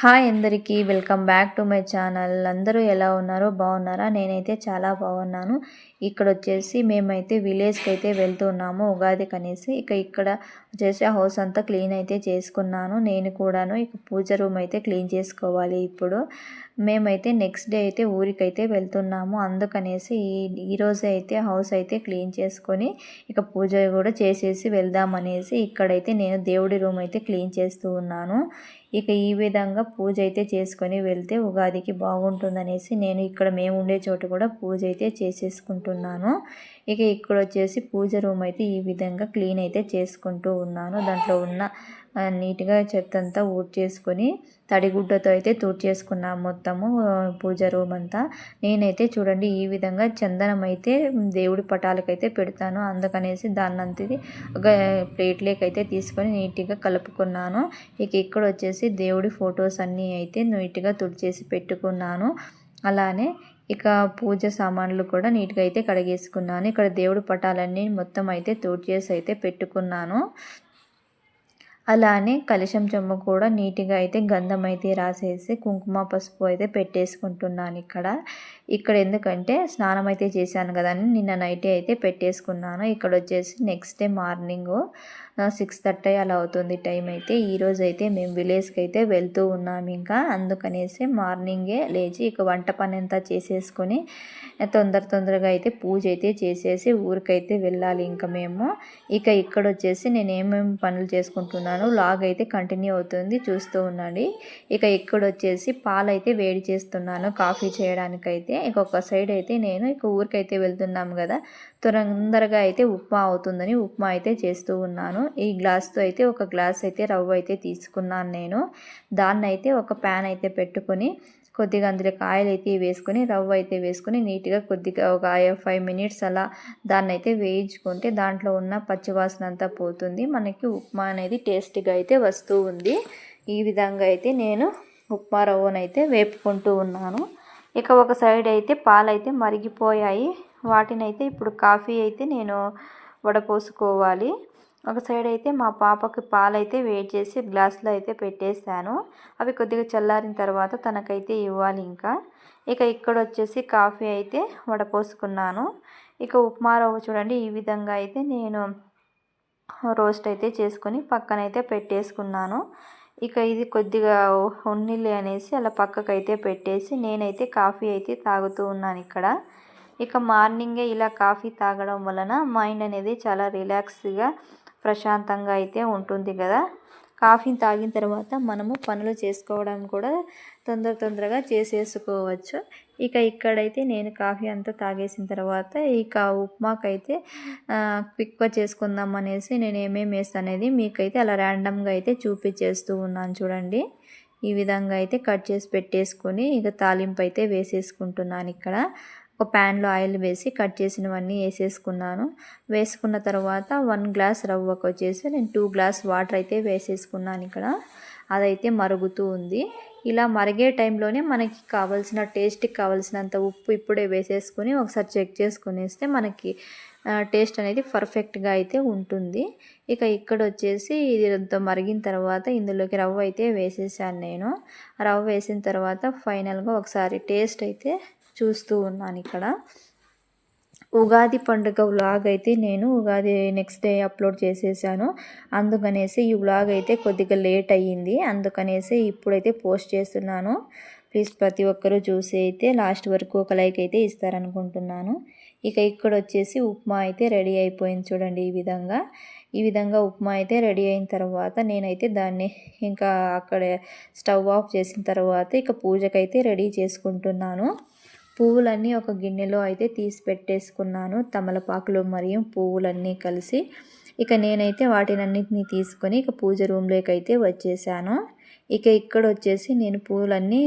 Hi అందరికీ welcome back to my channel. అందరూ ఎలా ఉన్నారో బాగున్నారా? నేనైతే చాలా బాగున్నాను. ఇక్కడ వచ్చేసి మేమైతే విలేజ్కి అయితే వెళ్తున్నాము ఉగాది కనేసి. ఇక ఇక్కడ వచ్చేసి హౌస్ అంతా క్లీన్ అయితే చేసుకున్నాను. నేను కూడాను ఇక పూజ రూమ్ అయితే క్లీన్ చేసుకోవాలి ఇప్పుడు. మేమైతే నెక్స్ట్ డే అయితే ఊరికైతే వెళ్తున్నాము. అందుకనేసి ఈ ఈరోజు అయితే హౌస్ అయితే క్లీన్ చేసుకొని ఇక పూజ కూడా చేసేసి వెళ్దామనేసి ఇక్కడైతే నేను దేవుడి రూమ్ అయితే క్లీన్ చేస్తూ ఉన్నాను. ఇక ఈ విధంగా పూజ అయితే చేసుకొని వెళ్తే ఉగాదికి బాగుంటుందనేసి నేను ఇక్కడ మేము ఉండే చోట కూడా పూజ అయితే చేసేసుకుంటున్నాను. ఇక ఇక్కడ వచ్చేసి పూజ రూమ్ అయితే ఈ విధంగా క్లీన్ అయితే చేసుకుంటూ ఉన్నాను. దాంట్లో ఉన్న నీట్గా చెత్త అంతా చేసుకొని తడిగుడ్డతో అయితే చేసుకున్నాను మొత్తము పూజ రూమ్ అంతా. నేనైతే చూడండి ఈ విధంగా చందనం అయితే దేవుడి పటాలకైతే పెడతాను. అందుకనేసి దాన్ని అంతది ఒక ప్లేట్లోకి అయితే తీసుకొని నీట్గా కలుపుకున్నాను. ఇక ఇక్కడ వచ్చేసి దేవుడి ఫొటోస్ అన్నీ అయితే నీట్గా తుడిచేసి పెట్టుకున్నాను. అలానే ఇక పూజ సామాన్లు కూడా నీట్గా అయితే కడిగేసుకున్నాను. ఇక్కడ దేవుడి పటాలన్నీ మొత్తం అయితే చేసి అయితే పెట్టుకున్నాను. అలానే కలశం చెమ్మ కూడా నీట్గా అయితే గంధం అయితే రాసేసి కుంకుమ పసుపు అయితే పెట్టేసుకుంటున్నాను ఇక్కడ. ఇక్కడ ఎందుకంటే స్నానం అయితే చేశాను కదా అని నిన్న నైటే అయితే పెట్టేసుకున్నాను. ఇక్కడ వచ్చేసి next day morning six thirty అలా అవుతుంది టైం అయితే. ఈరోజు అయితే మేము విలేజ్కి అయితే వెళ్తూ ఉన్నాము ఇంకా. అందుకనేసి మార్నింగే లేచి ఇక వంట పని అంతా చేసేసుకొని తొందర తొందరగా అయితే పూజ అయితే చేసేసి ఊరికైతే వెళ్ళాలి ఇంకా మేము. ఇక ఇక్కడ వచ్చేసి నేను ఏమేమి పనులు చేసుకుంటున్నాను లాగ్ అయితే కంటిన్యూ అవుతుంది చూస్తూ ఉండండి. ఇక ఇక్కడ వచ్చేసి పాలు అయితే వేడి చేస్తున్నాను కాఫీ చేయడానికైతే. ఇంకొక సైడ్ అయితే నేను ఇక ఊరికైతే వెళ్తున్నాము కదా. తొందరగా అయితే ఉప్మా అవుతుందని ఉప్మా అయితే చేస్తూ ఉన్నాను. ఈ గ్లాస్తో అయితే ఒక గ్లాస్ అయితే రవ్వ అయితే తీసుకున్నాను నేను. దాన్ని అయితే ఒక ప్యాన్ అయితే పెట్టుకొని కొద్దిగా అందులో కాయలు అయితే వేసుకొని రవ్వ అయితే వేసుకొని నీట్గా కొద్దిగా ఒక ఫైవ్ మినిట్స్ అలా దాన్ని అయితే వేయించుకుంటే దాంట్లో ఉన్న పచ్చివాసన అంతా పోతుంది. మనకి ఉప్మా అనేది టేస్టీగా అయితే వస్తూ ఉంది. ఈ విధంగా అయితే నేను ఉప్మా రవ్వనైతే వేపుకుంటూ ఉన్నాను. ఇక ఒక సైడ్ అయితే పాలైతే మరిగిపోయాయి. వాటిని అయితే ఇప్పుడు కాఫీ అయితే నేను వడపోసుకోవాలి. ఒక సైడ్ అయితే మా పాపకి పాలైతే వేడి చేసి గ్లాస్లో అయితే పెట్టేశాను. అవి కొద్దిగా చల్లారిన తర్వాత తనకైతే ఇవ్వాలి ఇంకా. ఇక ఇక్కడ వచ్చేసి కాఫీ అయితే వడపోసుకున్నాను. ఇక ఉప్మా రవ్వ చూడండి ఈ విధంగా అయితే నేను రోస్ట్ అయితే చేసుకొని పక్కనైతే పెట్టేసుకున్నాను. ఇక ఇది కొద్దిగా ఉన్నిల్లి అనేసి అలా పక్కకైతే పెట్టేసి నేనైతే కాఫీ అయితే తాగుతూ ఉన్నాను ఇక్కడ. ఇక మార్నింగే ఇలా కాఫీ తాగడం వలన మైండ్ అనేది చాలా రిలాక్స్గా ప్రశాంతంగా అయితే ఉంటుంది కదా. కాఫీని తాగిన తర్వాత మనము పనులు చేసుకోవడం కూడా తొందర తొందరగా చేసేసుకోవచ్చు. ఇక ఇక్కడైతే నేను కాఫీ అంతా తాగేసిన తర్వాత ఇక ఉప్మాకైతే క్విక్గా చేసుకుందాం అనేసి నేను ఏమేమి వేస్తాను అనేది మీకైతే అలా ర్యాండమ్గా అయితే చూపించేస్తూ ఉన్నాను చూడండి. ఈ విధంగా అయితే కట్ చేసి పెట్టేసుకొని ఇక తాలింపు అయితే వేసేసుకుంటున్నాను ఇక్కడ. ఒక ప్యాన్లో ఆయిల్ వేసి కట్ చేసినవన్నీ వేసేసుకున్నాను. వేసుకున్న తర్వాత వన్ గ్లాస్ రవ్వకు వచ్చేసి నేను టూ గ్లాస్ వాటర్ అయితే వేసేసుకున్నాను ఇక్కడ. అదైతే మరుగుతూ ఉంది. ఇలా మరిగే టైంలోనే మనకి కావాల్సిన టేస్ట్కి కావాల్సినంత ఉప్పు ఇప్పుడే వేసేసుకొని ఒకసారి చెక్ చేసుకునేస్తే మనకి టేస్ట్ అనేది పర్ఫెక్ట్గా అయితే ఉంటుంది. ఇక ఇక్కడ వచ్చేసి ఇది మరిగిన తర్వాత ఇందులోకి రవ్వ అయితే వేసేసాను నేను. రవ్వ వేసిన తర్వాత ఫైనల్గా ఒకసారి టేస్ట్ అయితే చూస్తూ ఉన్నాను ఇక్కడ. ఉగాది పండుగ వ్లాగ్ అయితే నేను ఉగాది నెక్స్ట్ డే అప్లోడ్ చేసేసాను. అందుకనేసి ఈ వ్లాగ్ అయితే కొద్దిగా లేట్ అయ్యింది. అందుకనేసి ఇప్పుడైతే పోస్ట్ చేస్తున్నాను. ప్లీజ్ ప్రతి ఒక్కరూ చూసి అయితే లాస్ట్ వరకు ఒక లైక్ అయితే ఇస్తారనుకుంటున్నాను. ఇక ఇక్కడ వచ్చేసి ఉప్మా అయితే రెడీ అయిపోయింది చూడండి ఈ విధంగా. ఈ విధంగా ఉప్మా అయితే రెడీ అయిన తర్వాత నేనైతే దాన్ని ఇంకా అక్కడ స్టవ్ ఆఫ్ చేసిన తర్వాత ఇక పూజకైతే రెడీ చేసుకుంటున్నాను. పువ్వులన్నీ ఒక గిన్నెలో అయితే తీసి పెట్టేసుకున్నాను. తమలపాకులు మరియు పువ్వులన్నీ కలిసి ఇక నేనైతే వాటినన్నింటినీ తీసుకొని ఇక పూజ రూమ్లోకి అయితే వచ్చేసాను. ఇక ఇక్కడ వచ్చేసి నేను పూలన్నీ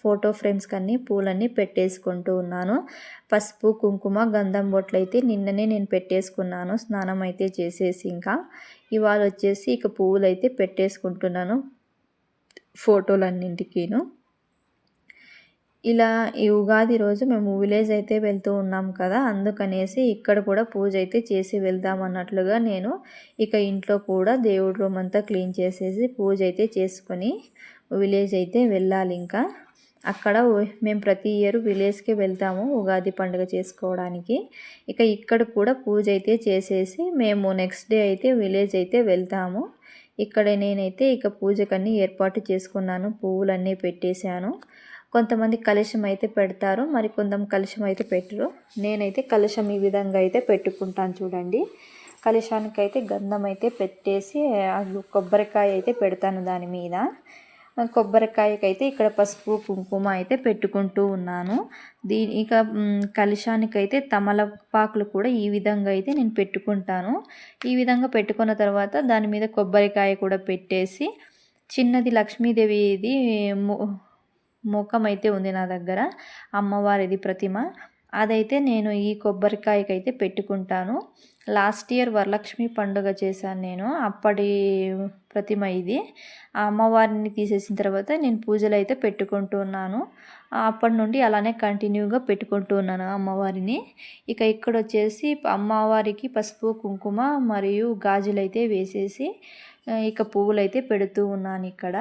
ఫోటో ఫ్రేమ్స్కి అన్ని పూలన్నీ పెట్టేసుకుంటూ ఉన్నాను. పసుపు కుంకుమ గంధం బొట్లు అయితే నిన్ననే నేను పెట్టేసుకున్నాను. స్నానం అయితే చేసేసి ఇంకా ఇవాళ వచ్చేసి ఇక పువ్వులు అయితే పెట్టేసుకుంటున్నాను ఫోటోలన్నింటికీను. ఇలా ఈ ఉగాది రోజు మేము విలేజ్ అయితే వెళ్తూ ఉన్నాం కదా అందుకనేసి ఇక్కడ కూడా పూజ అయితే చేసి వెళ్దాం అన్నట్లుగా నేను ఇక ఇంట్లో కూడా దేవుడి రూమ్ అంతా క్లీన్ చేసేసి పూజ అయితే చేసుకొని విలేజ్ అయితే వెళ్ళాలి ఇంకా. అక్కడ మేము ప్రతి ఇయర్ విలేజ్కి వెళ్తాము ఉగాది పండుగ చేసుకోవడానికి. ఇక ఇక్కడ కూడా పూజ అయితే చేసేసి మేము నెక్స్ట్ డే అయితే విలేజ్ అయితే వెళ్తాము. ఇక్కడ నేనైతే ఇక పూజకన్నీ ఏర్పాటు చేసుకున్నాను పువ్వులన్నీ పెట్టేశాను. కొంతమంది కలుషం అయితే పెడతారు మరి కొంతమంది కలుషం అయితే పెట్టరు. నేనైతే కలుషం ఈ విధంగా అయితే పెట్టుకుంటాను చూడండి. కలుషానికి అయితే గంధం అయితే పెట్టేసి కొబ్బరికాయ అయితే పెడతాను దాని మీద. కొబ్బరికాయకైతే ఇక్కడ పసుపు కుంకుమ అయితే పెట్టుకుంటూ ఉన్నాను. దీని ఇక కలుషానికైతే తమలపాకులు కూడా ఈ విధంగా అయితే నేను పెట్టుకుంటాను. ఈ విధంగా పెట్టుకున్న తర్వాత దాని మీద కొబ్బరికాయ కూడా పెట్టేసి చిన్నది లక్ష్మీదేవిది ముఖం అయితే ఉంది నా దగ్గర. అమ్మవారిది ప్రతిమ. అదైతే నేను ఈ కొబ్బరికాయకైతే పెట్టుకుంటాను. లాస్ట్ ఇయర్ వరలక్ష్మి పండుగ చేశాను నేను. అప్పటి ప్రతిమ ఇది. ఆ అమ్మవారిని తీసేసిన తర్వాత నేను పూజలు అయితే పెట్టుకుంటున్నాను అప్పటి నుండి అలానే కంటిన్యూగా పెట్టుకుంటూ ఉన్నాను ఆ అమ్మవారిని. ఇక ఇక్కడ వచ్చేసి అమ్మవారికి పసుపు కుంకుమ మరియు గాజులైతే వేసేసి ఇక పువ్వులైతే పెడుతూ ఉన్నాను ఇక్కడ.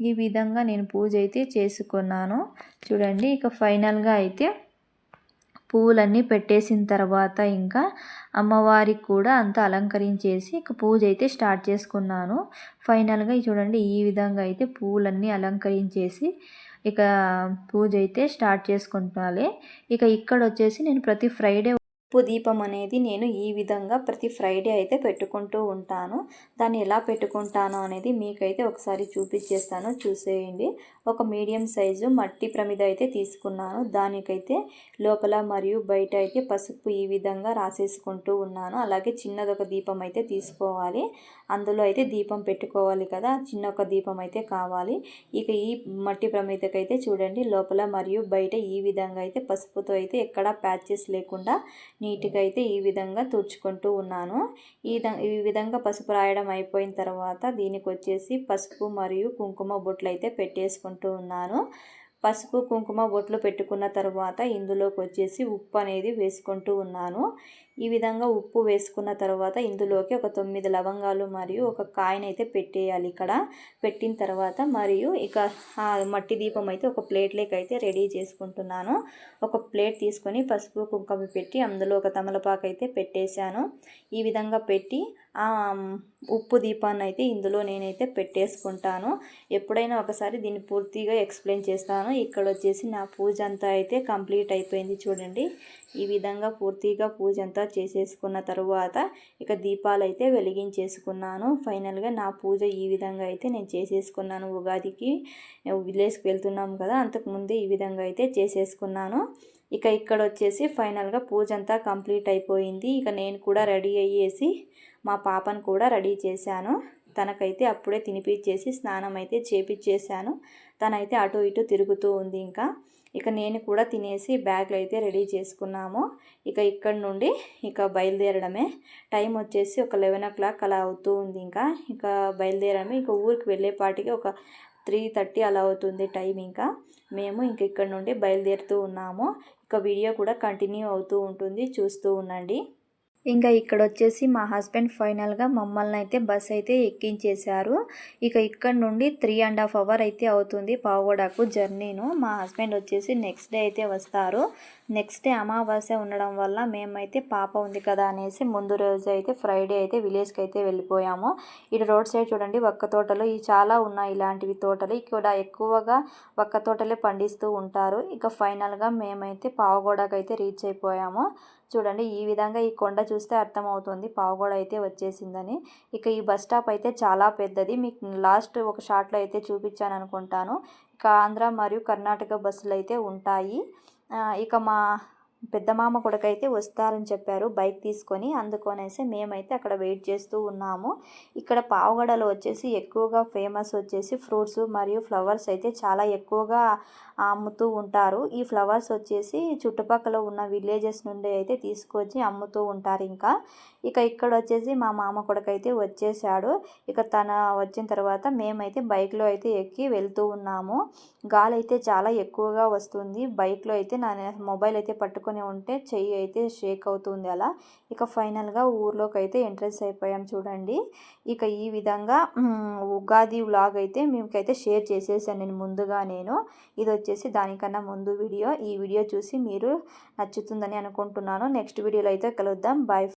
ఈ విధంగా నేను పూజ అయితే చేసుకున్నాను. చూడండి ఇక ఫైనల్గా అయితే పువ్వులన్నీ పెట్టేసిన తర్వాత ఇంకా అమ్మవారికి కూడా అంతా అలంకరించేసి ఇక పూజ అయితే స్టార్ట్ చేసుకున్నాను. ఫైనల్గా చూడండి ఈ విధంగా అయితే పువ్వులన్నీ అలంకరించేసి ఇక పూజ అయితే స్టార్ట్ చేసుకుంటాలి ఇక ఇక్కడ వచ్చేసి నేను ప్రతి ఫ్రైడే ఉప్పు దీపం అనేది నేను ఈ విధంగా ప్రతి ఫ్రైడే అయితే పెట్టుకుంటూ ఉంటాను. దాన్ని ఎలా పెట్టుకుంటాను అనేది మీకైతే ఒకసారి చూపించేస్తాను. చూసేయండి. ఒక మీడియం సైజు మట్టి ప్రమిద అయితే తీసుకున్నాను. దానికైతే లోపల మరియు బయట అయితే పసుపు ఈ విధంగా రాసేసుకుంటూ ఉన్నాను. అలాగే చిన్నది ఒక దీపం అయితే తీసుకోవాలి. అందులో అయితే దీపం పెట్టుకోవాలి కదా. చిన్న ఒక దీపం అయితే కావాలి. ఇక ఈ మట్టి ప్రమిదకైతే చూడండి. లోపల మరియు బయట ఈ విధంగా అయితే పసుపుతో అయితే ఎక్కడా ప్యాచెస్ లేకుండా నీట్గా అయితే ఈ విధంగా తుడుచుకుంటూ ఉన్నాను. ఈ ఈ విధంగా పసుపు రాయడం అయిపోయిన తర్వాత దీనికి వచ్చేసి పసుపు మరియు కుంకుమ బొట్లు అయితే పెట్టేసుకుంటూ ఉన్నాను. పసుపు కుంకుమ బొట్లు పెట్టుకున్న తర్వాత ఇందులోకి వచ్చేసి ఉప్పు అనేది వేసుకుంటూ ఉన్నాను. ఈ విధంగా ఉప్పు వేసుకున్న తర్వాత ఇందులోకి ఒక తొమ్మిది లవంగాలు మరియు ఒక కాయనైతే పెట్టేయాలి ఇక్కడ. పెట్టిన తర్వాత మరియు ఇక ఆ మట్టి దీపం అయితే ఒక ప్లేట్లోకి అయితే రెడీ చేసుకుంటున్నాను. ఒక ప్లేట్ తీసుకొని పసుపు కుంకుమ పెట్టి అందులో ఒక తమలపాకు అయితే పెట్టేశాను. ఈ విధంగా పెట్టి ఉప్పు దీపాన్ని అయితే ఇందులో నేనైతే పెట్టేసుకుంటాను. ఎప్పుడైనా ఒకసారి దీన్ని పూర్తిగా ఎక్స్ప్లెయిన్ చేస్తాను. ఇక్కడ వచ్చేసి నా పూజ అంతా అయితే కంప్లీట్ అయిపోయింది చూడండి. ఈ విధంగా పూర్తిగా పూజ అంతా చేసేసుకున్న తర్వాత ఇక దీపాలు అయితే వెలిగించేసుకున్నాను. ఫైనల్గా నా పూజ ఈ విధంగా అయితే నేను చేసేసుకున్నాను. ఉగాదికి విలేజ్కి వెళ్తున్నాం కదా అంతకుముందే ఈ విధంగా అయితే చేసేసుకున్నాను. ఇక ఇక్కడ వచ్చేసి ఫైనల్గా పూజ అంతా కంప్లీట్ అయిపోయింది. ఇక నేను కూడా రెడీ అయ్యేసి మా పాపను కూడా రెడీ చేశాను. తనకైతే అప్పుడే తినిపించేసి స్నానం అయితే చేపించేశాను తనైతే అటు ఇటు తిరుగుతూ ఉంది ఇంకా. ఇక నేను కూడా తినేసి బ్యాగ్లు అయితే రెడీ చేసుకున్నాము. ఇక ఇక్కడ నుండి ఇక బయలుదేరడమే. టైం వచ్చేసి ఒక లెవెన్ ఓ క్లాక్ అలా అవుతూ ఉంది ఇంకా. ఇక బయలుదేరడమే ఇక ఊరికి వెళ్ళేపాటికి ఒక త్రీ థర్టీ అలా అవుతుంది టైం ఇంకా. మేము ఇంక ఇక్కడ నుండి బయలుదేరుతూ ఉన్నాము. ఇక వీడియో కూడా కంటిన్యూ అవుతూ ఉంటుంది. చూస్తూ ఉండండి. ఇంకా ఇక్కడ వచ్చేసి మా హస్బెండ్ ఫైనల్గా మమ్మల్ని అయితే బస్ అయితే ఎక్కించేశారు. ఇక ఇక్కడ నుండి త్రీ అండ్ హాఫ్ అవర్ అయితే అవుతుంది పావుగోడకు జర్నీను. మా హస్బెండ్ వచ్చేసి నెక్స్ట్ డే అయితే వస్తారు. నెక్స్ట్ డే అమావాస్య ఉండడం వల్ల మేమైతే పాప ఉంది కదా అనేసి ముందు రోజు అయితే ఫ్రైడే అయితే విలేజ్కి అయితే వెళ్ళిపోయాము. ఇటు రోడ్ సైడ్ చూడండి ఒక్క తోటలు. ఇవి చాలా ఉన్నాయి ఇలాంటివి తోటలు. ఇక్కడ ఎక్కువగా ఒక్క తోటలే పండిస్తూ ఉంటారు. ఇక ఫైనల్గా మేమైతే పావుగోడకు అయితే రీచ్ అయిపోయాము. చూడండి ఈ విధంగా ఈ కొండ చూస్తే అర్థమవుతుంది. పావుగోడ అయితే వచ్చేసిందని. ఇక ఈ బస్ స్టాప్ అయితే చాలా పెద్దది. మీకు లాస్ట్ ఒక షాట్లో అయితే చూపించాను అనుకుంటాను. ఇక ఆంధ్ర మరియు కర్ణాటక బస్సులు అయితే ఉంటాయి. ఇక మా పెద్ద మామ కొడుకైతే వస్తారని చెప్పారు. బైక్ తీసుకొని అందుకొనేసి మేమైతే అక్కడ వెయిట్ చేస్తూ ఉన్నాము. ఇక్కడ పావుగడలో వచ్చేసి ఎక్కువగా ఫేమస్ వచ్చేసి ఫ్రూట్స్ మరియు ఫ్లవర్స్ అయితే చాలా ఎక్కువగా అమ్ముతూ ఉంటారు. ఈ ఫ్లవర్స్ వచ్చేసి చుట్టుపక్కల ఉన్న విలేజెస్ నుండి అయితే తీసుకొచ్చి అమ్ముతూ ఉంటారు ఇంకా. ఇక ఇక్కడ వచ్చేసి మా మామ కొడుకైతే వచ్చేసాడు ఇక తన వచ్చిన తర్వాత మేమైతే బైక్లో అయితే ఎక్కి వెళ్తూ ఉన్నాము. గాలి అయితే చాలా ఎక్కువగా వస్తుంది. బైక్లో అయితే నా మొబైల్ అయితే పట్టుకొని ఉంటే చెయ్యి అయితే షేక్ అవుతుంది అలా. ఇక ఫైనల్గా ఊర్లోకి అయితే ఎంట్రెన్స్ అయిపోయాం చూడండి. ఇక ఈ విధంగా ఉగాది వ్లాగ్ అయితే మీకైతే షేర్ చేసేసాను నేను ముందుగా నేను. ఇది వచ్చేసి దానికన్నా ముందు వీడియో. ఈ వీడియో చూసి మీరు నచ్చుతుందని అనుకుంటున్నాను. నెక్స్ట్ వీడియోలో అయితే కలుద్దాం. బాయ్